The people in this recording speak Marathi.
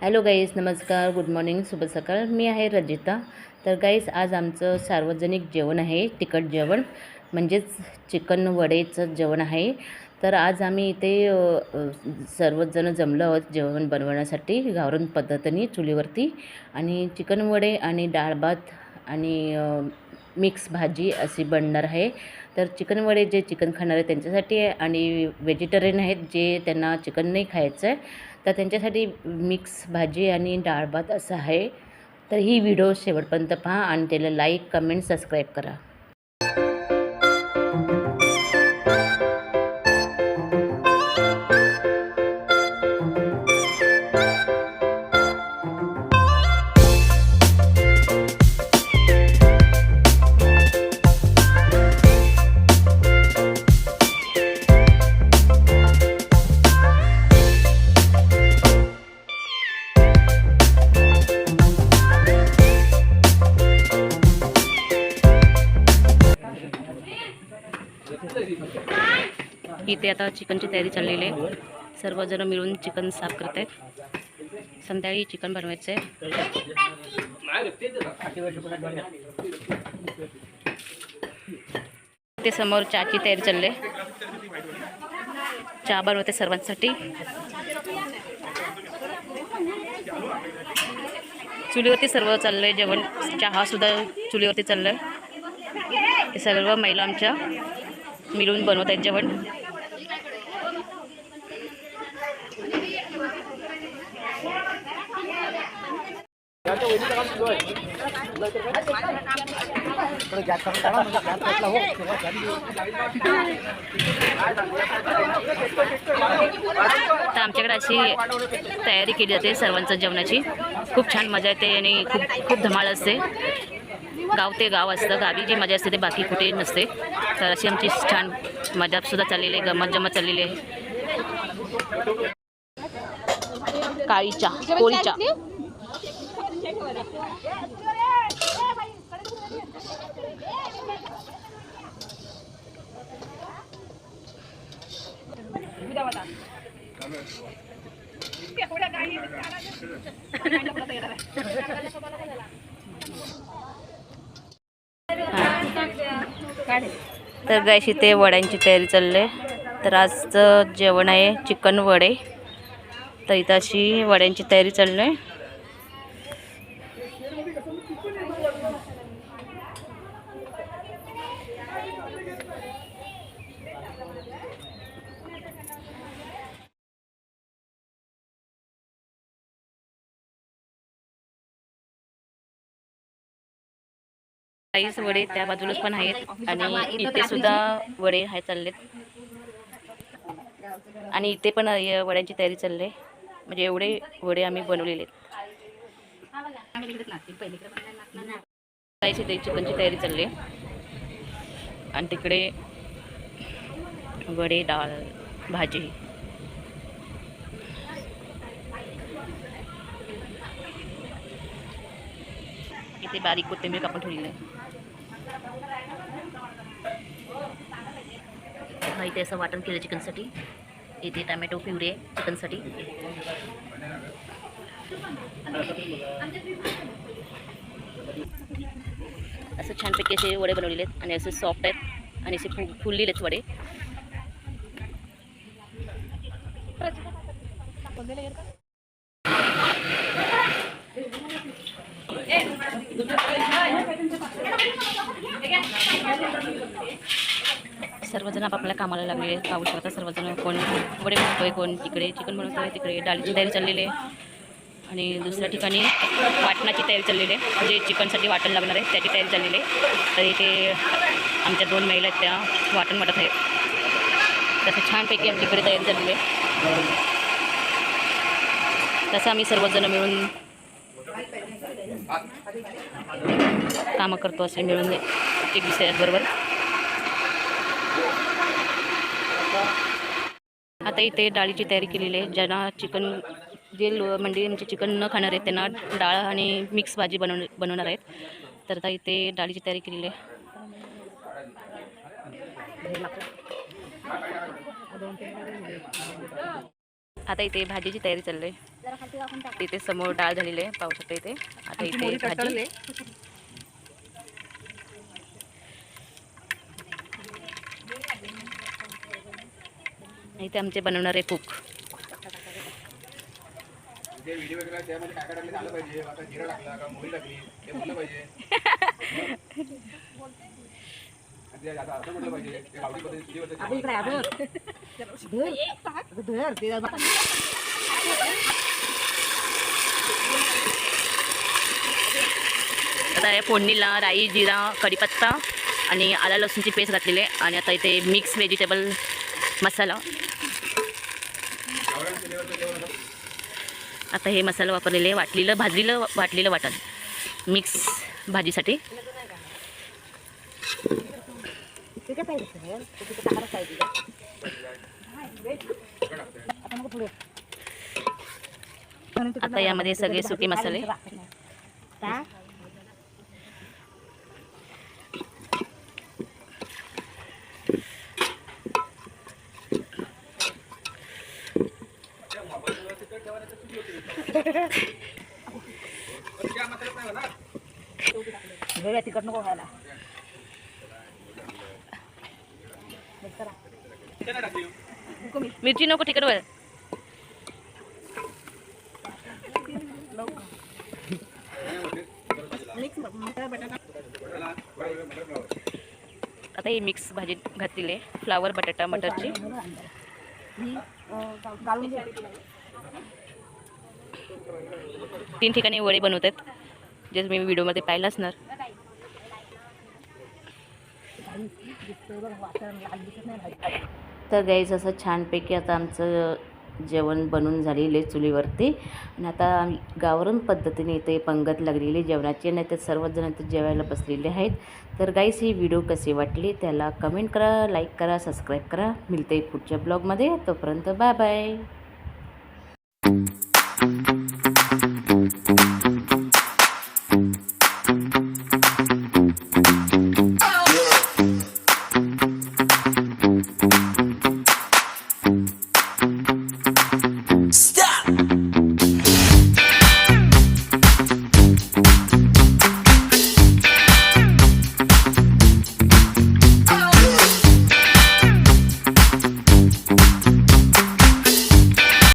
हॅलो गाईज नमस्कार गुड मॉर्निंग शुभ सकाळ. मी आहे रजिता. तर गाईज आज आमचं सार्वजनिक जेवण आहे तिखट जेवण म्हणजेच चिकन वडेचं जेवण आहे. तर आज आम्ही इथे सर्वजण सर्वच जण जमलो आहोत जेवण बनवण्यासाठी गावरान पद्धतीने चुलीवरती. आणि चिकन वडे आणि डाळ भात आणि मिक्स भाजी अशी बनणार आहे. तर चिकन वडे जे चिकन खाणार आहे त्यांच्यासाठी आहे आणि व्हेजिटेरियन आहेत जे त्यांना चिकन नाही खायचं आहे तर त्यांच्यासाठी मिक्स भाजी आणि डाळ भात असं आहे. तर ही व्हिडिओ शेवटपर्यंत पहा आणि त्याला लाईक कमेंट सबस्क्राईब करा. इथे आता चिकनची तयारी चाललेली आहे. सर्वजण मिळून चिकन साफ करत आहेत संध्याकाळी चिकन बनवायचं आहे ते समोर चहाची तयारी चालली आहे. चहा बनवते सर्वांसाठी. चुलीवरती सर्व चाललंय जेवण. चहासुद्धा चुलीवरती चाललंय. हे सर्व महिला आमच्या मिळून बनवत आहेत जेवण. तर आमच्याकडे अशी तयारी केली जाते सर्वांच्या जेवणाची. खूप छान मजा येते आणि खूप खूप धमाल असते. गाव ते गाव असतं. गावी जी मजा असते ते बाकी कुठे नसते. तर अशी आमची छान मजासुद्धा चाललेली आहे. गमत जमत चाललेली आहे. काळी चहा तर गायशी ते वड्यांची तयारी चालली आहे. तर आजचं जेवण आहे चिकन वडे. तर इथं अशी वड्यांची तयारी चालली आहे. काहीच वडे त्या बाजूलाच पण आहेत आणि इथे सुद्धा वडे आहे चाललेत. आणि इथे पण वड्यांची तयारी चालली आहे म्हणजे एवढे वडे आम्ही बनवलेले काहीच इथे चिकनची तयारी चालली आहे आणि तिकडे वडे डाळ भाजी. इथे बारीक कोथिंबीर कापून ठेवलेली आहे. इथे असं वाटण केलं चिकनसाठी. इथे टमॅटो आहे चिकनसाठी. असं छानपैकी असे वडे बनवलेले आहेत आणि असे सॉफ्ट आहेत आणि असे फु फुललेले आहेत वडे. सर्वजण आपापल्या कामाला लागले पाहू शकता सर्वजण कोण वडे बनवतोय कोण तिकडे चिकन बनवतोय तिकडे डाळीची तयारी चाललेली आहे. आणि दुसऱ्या ठिकाणी वाटणाची तयारी चाललेली आहे. म्हणजे चिकनसाठी वाटण लागणार आहे त्याची तयारी चाललेली आहे. तर इथे आमच्या दोन महिला आहेत त्या वाटण वाटत आहेत. तसं छानपैकी आमच्याकडे तयारी चाललेली आहे. तसं आम्ही सर्वजण मिळून कामं करतो असे मिळून एक दुसऱ्याबरोबर आता इथे डाळीची तयारी केलेली आहे. ज्यांना चिकन जे लो म्हणजे म्हणजे चिकन न खाणार आहेत त्यांना डाळ आणि मिक्स भाजी बनव बनवणार आहेत. तर आता इथे डाळीची तयारी केलेली आहे. आता इथे भाजीची तयारी चालली आहे. तिथे समोर डाळ झालेली आहे. पाहू शकता इथे. आता इथे भाजी इथे आमचे बनवणारे कुक जे व्हिडिओ वगैरे आहे, त्यामध्ये काय काय टाकले झालं पाहिजे आता जिरा टाकला का मोहरी टाकली ते बोललं पाहिजे आणि ते आता असं म्हटलं पाहिजे ते गावठी पद्धतीची पद्धत आपण इकडे आहे, धर. धर. धर. ते बघा. आता हे फोडणीला राई जिरा कढीपत्ता आणि आला लसूणची पेस्ट घातलेली आहे आणि आता इथे मिक्स व्हेजिटेबल मसाला आता हे मसाला वापरलेले वाटलेलं भाजलेलं वाटलेलं वाटण मिक्स भाजीसाठी आता यामध्ये सगळे सुके मसाले. खाली टाक. वेगळ्या तिखट नको खायला हे करा. नको मी. मिरची नको तिखट वर मिक्स मसाला बटाटा आता ही मिक्स भाजी घातलेली आहे फ्लावर बटाटा मटरची मी अं, गाळून घे. तीन ठिकाणी वडे बनवत आहेत जे मी व्हिडिओमध्ये पाहिलं असणार. तर गाईज असं छानपैकी आता आमचं जेवण बनून झालेलं आहे चुलीवरती. आणि आता गावरून पद्धतीने इथे पंगत लागलेली आहे जेवणाची आणि ते सर्वजण इथे जेवायला बसलेले आहेत. तर गाईस ही व्हिडिओ कशी वाटली त्याला कमेंट करा लाईक करा सबस्क्राईब करा. मिळते पुढच्या ब्लॉगमध्ये तोपर्यंत बाय बाय